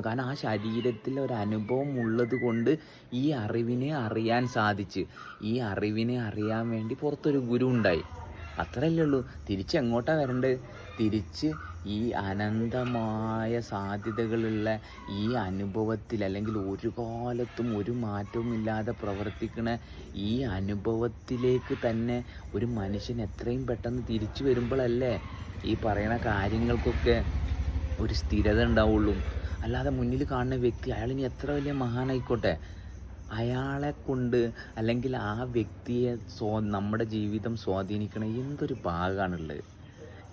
കാരണം ആ ശരീരത്തിൽ ഒരു അനുഭവം ഉള്ളത് കൊണ്ട് ഈ അറിവിനെ അറിയാൻ സാധിച്ച്. ഈ അറിവിനെ അറിയാൻ വേണ്ടി പുറത്തൊരു ഗുരു ഉണ്ടായി. അത്രയല്ലേ ഉള്ളൂ. തിരിച്ച് എങ്ങോട്ടാണ് വരേണ്ടത് തിരിച്ച് ഈ അനന്തമായ സാധ്യതകളുള്ള ഈ അനുഭവത്തിൽ അല്ലെങ്കിൽ ഒരു കാലത്തും ഒരു മാറ്റവും ഇല്ലാതെ പ്രവർത്തിക്കുന്ന ഈ അനുഭവത്തിലേക്ക് തന്നെ ഒരു മനുഷ്യൻ എത്രയും പെട്ടെന്ന് തിരിച്ചു വരുമ്പോഴല്ലേ ഈ പറയുന്ന കാര്യങ്ങൾക്കൊക്കെ ഒരു സ്ഥിരത ഉണ്ടാവുള്ളൂ. അല്ലാതെ മുന്നിൽ കാണുന്ന വ്യക്തി അയാൾ ഇനി എത്ര വലിയ മഹാനായിക്കോട്ടെ? അയാളെ കൊണ്ട് അല്ലെങ്കിൽ ആ വ്യക്തിയെ സ്വാ നമ്മുടെ ജീവിതം സ്വാധീനിക്കണ എന്തൊരു ഭാഗമാണുള്ളത്.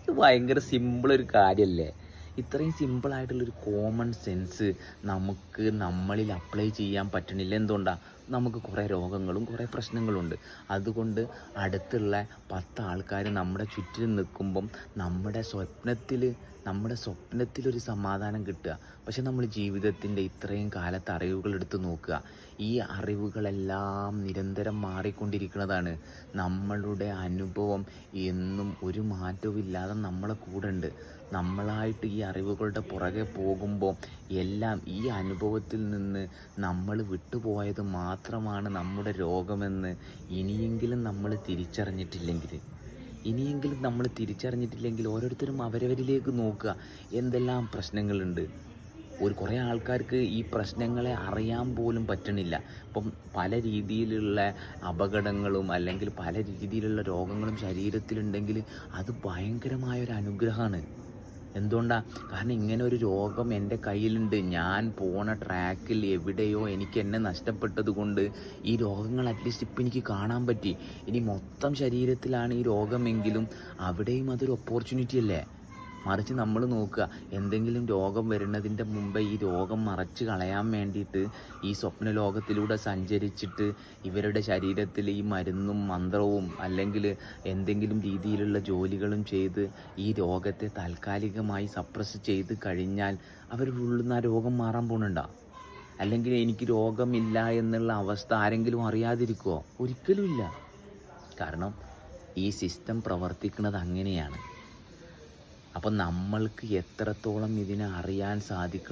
ഇത് ഭയങ്കര സിമ്പിളൊരു കാര്യമല്ലേ? ഇത്രയും സിമ്പിളായിട്ടുള്ളൊരു കോമൺ സെൻസ് നമുക്ക് നമ്മളിൽ അപ്ലൈ ചെയ്യാൻ പറ്റണില്ല എന്തുകൊണ്ടാണ് നമുക്ക് കുറേ രോഗങ്ങളും കുറേ പ്രശ്നങ്ങളുണ്ട്. അതുകൊണ്ട് അടുത്തുള്ള പത്ത് ആൾക്കാർ നമ്മുടെ ചുറ്റിലും നിൽക്കുമ്പം നമ്മുടെ സ്വപ്നത്തിൽ നമ്മുടെ സ്വപ്നത്തിലൊരു സമാധാനം കിട്ടുക. പക്ഷെ നമ്മൾ ജീവിതത്തിന്റെ ഇത്രയും കാലത്തെ അറിവുകൾ എടുത്ത് നോക്കുക. ഈ അറിവുകളെല്ലാം നിരന്തരം മാറിക്കൊണ്ടിരിക്കുന്നതാണ്. നമ്മളുടെ അനുഭവം എന്നും ഒരു മാറ്റവും ഇല്ലാതെ നമ്മളെ കൂടെ ഉണ്ട്. നമ്മളായിട്ട് ഈ അറിവുകളുടെ പുറകെ പോകുമ്പോൾ എല്ലാം ഈ അനുഭവത്തിൽ നിന്ന് നമ്മൾ വിട്ടുപോയത് മാത്രമാണ് നമ്മുടെ രോഗമെന്ന് ഇനിയെങ്കിലും നമ്മൾ തിരിച്ചറിഞ്ഞിട്ടില്ലെങ്കിൽ. ഇനിയെങ്കിലും നമ്മൾ തിരിച്ചറിഞ്ഞിട്ടില്ലെങ്കിൽ ഓരോരുത്തരും അവരവരിലേക്ക് നോക്കുക. എന്തെല്ലാം പ്രശ്നങ്ങളുണ്ട്? ഒരു കുറേ ആൾക്കാർക്ക് ഈ പ്രശ്നങ്ങളെ അറിയാൻ പോലും പറ്റണില്ല. ഇപ്പം പല രീതിയിലുള്ള അപകടങ്ങളും അല്ലെങ്കിൽ പല രീതിയിലുള്ള രോഗങ്ങളും ശരീരത്തിലുണ്ടെങ്കിൽ അത് ഭയങ്കരമായ ഒരു അനുഗ്രഹമാണ്. എന്തുകൊണ്ടാണ് കാരണം ഇങ്ങനെ ഒരു രോഗം എന്റെ കയ്യിലുണ്ട്. ഞാൻ പോണ ട്രാക്കിൽ എവിടെയോ എനിക്ക് എന്നെ നഷ്ടപ്പെട്ടത് കൊണ്ട് ഈ രോഗങ്ങൾ അറ്റ്ലീസ്റ്റ് ഇപ്പം എനിക്ക് കാണാൻ പറ്റി. ഇനി മൊത്തം ശരീരത്തിലാണ് ഈ രോഗമെങ്കിലും അവിടെയും അതൊരു ഓപ്പർച്യൂണിറ്റി അല്ലേ? മറിച്ച് നമ്മൾ നോക്കുക. എന്തെങ്കിലും രോഗം വരുന്നതിന്റെ മുമ്പേ ഈ രോഗം മറച്ച് കളയാൻ വേണ്ടിയിട്ട് ഈ സ്വപ്ന ലോകത്തിലൂടെ സഞ്ചരിച്ചിട്ട് ഇവരുടെ ശരീരത്തിൽ ഈ മരുന്നും മന്ത്രവും അല്ലെങ്കിൽ എന്തെങ്കിലും രീതിയിലുള്ള ജോലികളും ചെയ്ത് ഈ രോഗത്തെ താൽക്കാലികമായി സപ്രസ് ചെയ്ത് കഴിഞ്ഞാൽ അവരുടെ ഉള്ളിൽ ആ രോഗം മാറാൻ പോണുണ്ടോ? അല്ലെങ്കിൽ എനിക്ക് രോഗമില്ല എന്നുള്ള അവസ്ഥ ആരെങ്കിലും അറിയാതിരിക്കുമോ ഒരിക്കലുമില്ല കാരണം ഈ സിസ്റ്റം പ്രവർത്തിക്കുന്നത് അങ്ങനെയാണ്. അപ്പം നമ്മൾക്ക് എത്രത്തോളം ഇതിനെ അറിയാൻ സാധിക്കണം?